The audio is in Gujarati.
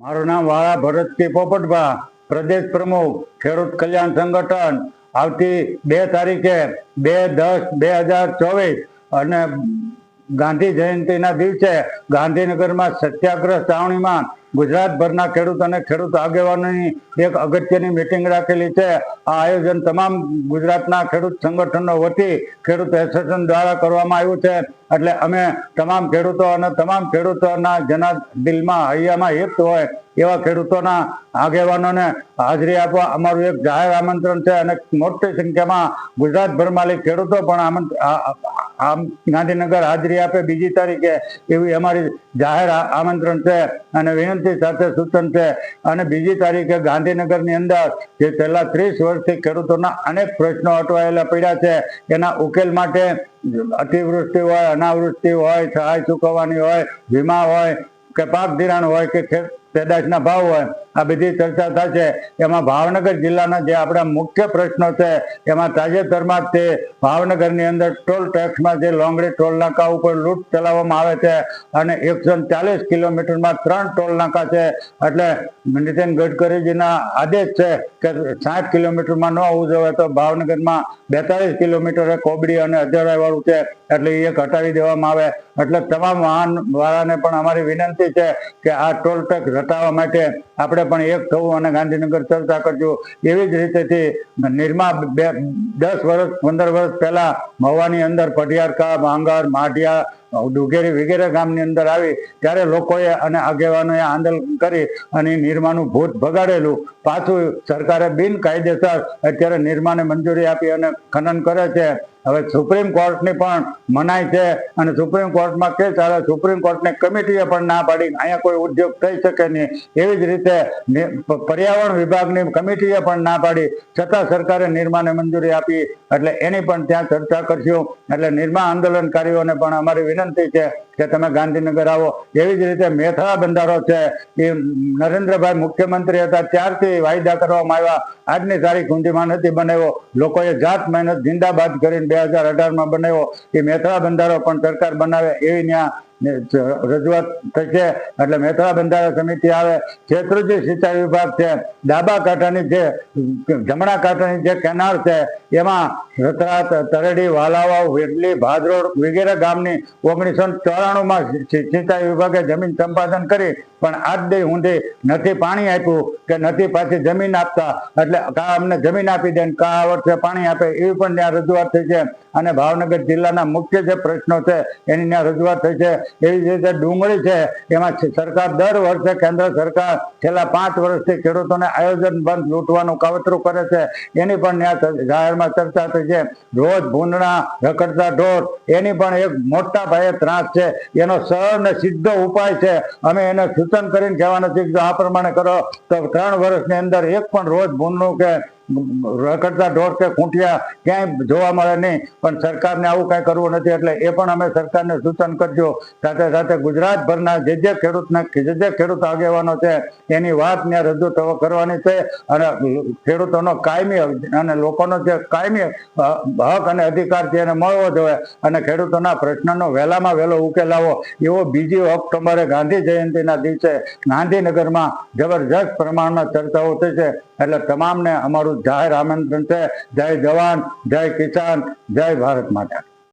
મારું નામ વાળા ભરતસિંહ પોપટભા, પ્રદેશ પ્રમુખ, ખેડૂત કલ્યાણ સંગઠન. આવતી બે તારીખે બે દસ બે હજાર ચોવીસ અને ગાંધી જયંતિના દિવસે ગાંધીનગરમાં સત્યાગ્રહ છાવણીમાં ગુજરાતભરના ખેડૂત અને ખેડૂત આગેવાનોની એક અગત્યની મિટિંગ રાખેલી છે. આ આયોજન તમામ ગુજરાતના ખેડૂત સંગઠનો વતી ખેડૂત એસોસિએશન દ્વારા કરવામાં આવ્યું છે. એટલે અમે તમામ ખેડૂતો અને તમામ ખેડૂતોના જેના દિલમાં હૈયામાં હિત હોય એવા ખેડૂતોના આગેવાનોને હાજરી આપવા અમારું એક જાહેર આમંત્રણ છે. અને મોટી સંખ્યામાં ગુજરાતભરમાંથી ખેડૂતો પણ આમંત્ર- આમ ગાંધીનગર હાજરી આપે બીજી તારીખે એવી અમારી જાહેર આમંત્રણ છે અને વિનંતી સાથે સૂચન છે. અને બીજી તારીખે ગાંધીનગરની અંદર જે છેલ્લા ત્રીસ વર્ષથી ખેડૂતોના અનેક પ્રશ્નો અટવાયેલા પડ્યા છે, એના ઉકેલ માટે અતિવૃષ્ટિ હોય, અનાવૃષ્ટિ હોય, સહાય ચૂકવવાની હોય, વીમા હોય કે પાક ધિરાણ હોય કે પેદાશના ભાવ હોય, આ બધી ચર્ચા થશે. એમાં ભાવનગર જિલ્લાના જે આપણા મુખ્ય પ્રશ્નો છે, એમાં તાજેતરમાં તે ભાવનગરની અંદર ટોલ ટેક્સમાં જે લોંગડી ટોલ નાકા ઉપર લૂંટ ચલાવવામાં આવે છે અને એકસો ચાલીસ કિલોમીટરમાં ત્રણ ટોલ નાકા છે. એટલે નીતિન ગડકરીજીના આદેશ છે કે સાઠ કિલોમીટરમાં ન હોવું જોઈએ તો ભાવનગરમાં બેતાલીસ કિલોમીટરે કોબડી અને અજરાયવાળું છે, એટલે એ હટાવી દેવામાં આવે. એટલે તમામ વાહન વાળાને પણ અમારી વિનંતી છે કે આ ટોલ ટેક્સ હટાવવા માટે આપણે પણ એક થવું અને ગાંધીનગર ચર્ચા કરજો. એવી જ રીતેથી નિરમા બે, દસ વર્ષ, પંદર વર્ષ પહેલા મહુવાની અંદર પઢિયારકા ભાંગર માઢિયા, ડુગેરી વગેરે ગામની અંદર આવી, ત્યારે લોકોએ અને આગેવાનોએ આંદોલન કરી અને નિરમાનું ભૂત ભગાડેલું. પાછું સરકારે બિનકાયદેસર અત્યારે નિરમાને મંજૂરી આપી અને ખનન કરે છે. હવે સુપ્રીમ કોર્ટની પણ મનાઈ છે અને સુપ્રીમ કોર્ટમાં કે ચાલે સુપ્રીમ કોર્ટને કમિટીએ પણ ના પાડી અહીંયા કોઈ ઉદ્યોગ થઈ શકે નહીં. એવી જ રીતે પર્યાવરણ વિભાગની કમિટીએ પણ ના પાડી. છતાં સરકારે નિર્માને મંજૂરી આપી. એટલે એની પણ ત્યાં ચર્ચા કરશું. એટલે નિર્મા આંદોલનકારીઓને પણ અમારી વિનંતી છે કે તમે ગાંધીનગર આવો. એવી જ રીતે મેથળા બંધારો છે, એ નરેન્દ્રભાઈ મુખ્યમંત્રી હતા, ત્યારથી વાયદા કરવામાં આવ્યા. આજની તારીખ ઊંધીમાં નથી બનાવ્યો. લોકોએ જાત મહેનત, જિંદાબાદ કરીને બે હજાર અઢારમાં બનાવ્યો. એ મેથળા બંધારો પણ સરકાર બનાવે એવી ત્યાં રજૂઆત થશે. એટલે મેથળા બંધારણ સમિતિ આવે. ક્ષેત્રજી સિંચાઈ વિભાગ છે. ડાબા કાંઠાની જે જમણા કાંઠાની જે કેનાલ છે, એમાં રતરાત, તરડી, વાલાવાવ, વેડલી, ભાદરોડ વગેરે ગામની ઓગણીસો ચોરાણું માં સિંચાઈ વિભાગે જમીન સંપાદન કરી પણ આજ દી ઊંધી નથી પાણી આપ્યું કે નથી પાછી જમીન આપતા. એટલે કા અમને જમીન આપી દે કા આ વર્ષે પાણી આપે એવી પણ ત્યાં રજૂઆત થઈ છે. અને ભાવનગર જિલ્લાના મુખ્ય જે પ્રશ્નો છે એની ત્યાં રજૂઆત થઈ છે. એવી રીતે ડુંગળી છે, એમાં સરકાર દર વર્ષે કેન્દ્ર સરકાર છેલ્લા પાંચ વર્ષથી ખેડૂતોને આયોજન બંધ લૂંટવાનું કાવતરું કરે છે. એની પણ ત્યાં જાહેરમાં ચર્ચા થઈ છે. રોજ ભૂંડણા રખડતા ઢોર, એની પણ એક મોટા પાયે ત્રાસ છે. એનો સરળ ને સીધો ઉપાય છે. અમે એને સૂચન કરીને કહેવાનું છે કે આ પ્રમાણે કરો, તો ત્રણ વર્ષની અંદર એક પણ રોજ ભૂલનું કે રખડતા ઢોર કે ખૂંટિયા ક્યાંય જોવા મળે નહીં. પણ સરકારને આવું કાંઈ કરવું નથી. એટલે એ પણ અમે સરકારને સૂચન કરજો. સાથે સાથે ગુજરાતભરના જે જે ખેડૂતના જે જે ખેડૂત આગેવાનો છે, એની વાત ત્યાં રજૂ કરવાની છે. અને ખેડૂતોનો કાયમી અને લોકોનો જે કાયમી હક અને અધિકાર છે એને મળવો જોઈએ. અને ખેડૂતોના પ્રશ્નનો વહેલામાં વહેલો ઉકેલ આવો. એવો બીજી ઓક્ટોબરે ગાંધી જયંતિના દિવસે ગાંધીનગરમાં જબરજસ્ત પ્રમાણમાં ચર્ચાઓ થઈ છે. એટલે તમામને અમારું જાહેર આમંત્રણ છે જય જવાન જય કિસાન જય ભારત માતા